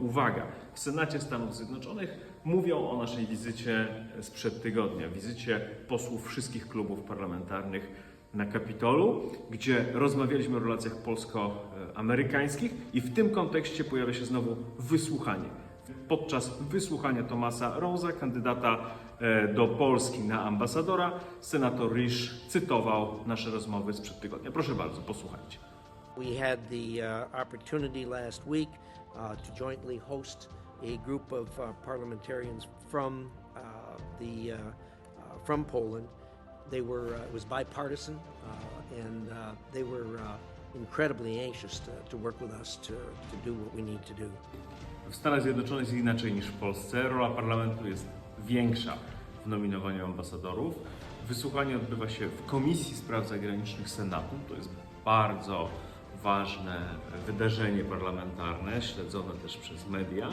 Uwaga, w Senacie Stanów Zjednoczonych mówią o naszej wizycie sprzed tygodnia, wizycie posłów wszystkich klubów parlamentarnych na Kapitolu, gdzie rozmawialiśmy o relacjach polsko-amerykańskich i w tym kontekście pojawia się znowu wysłuchanie. Podczas wysłuchania Tomasa Rosa, kandydata e, do Polski na ambasadora, senator Risch cytował nasze rozmowy sprzed tygodnia. Proszę bardzo, posłuchajcie. We had the uh, opportunity last week uh, to jointly host a group of uh, parliamentarians from uh, the uh, uh, from Poland. They were it was bipartisan, and they were incredibly anxious to, to work with us to, to do what we need to do. W Stanach Zjednoczonych jest inaczej niż w Polsce. Rola parlamentu jest większa w nominowaniu ambasadorów. Wysłuchanie odbywa się w Komisji Spraw Zagranicznych Senatu. To jest bardzo ważne wydarzenie parlamentarne, śledzone też przez media,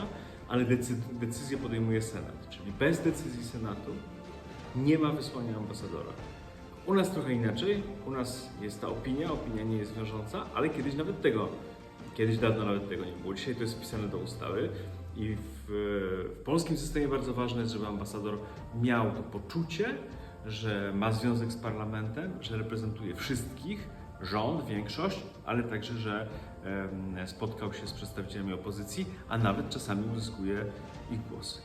ale decy- decyzję podejmuje Senat. Czyli bez decyzji Senatu nie ma wysłania ambasadora. U nas trochę inaczej. U nas jest ta opinia, opinia nie jest wiążąca, ale kiedyś nawet tego, kiedyś dawno nawet tego nie było. Dzisiaj to jest wpisane do ustawy i w, w polskim systemie bardzo ważne jest, żeby ambasador miał to poczucie, że ma związek z parlamentem, że reprezentuje wszystkich, rząd, większość, ale także, że spotkał się z przedstawicielami opozycji, a nawet czasami uzyskuje ich głosy.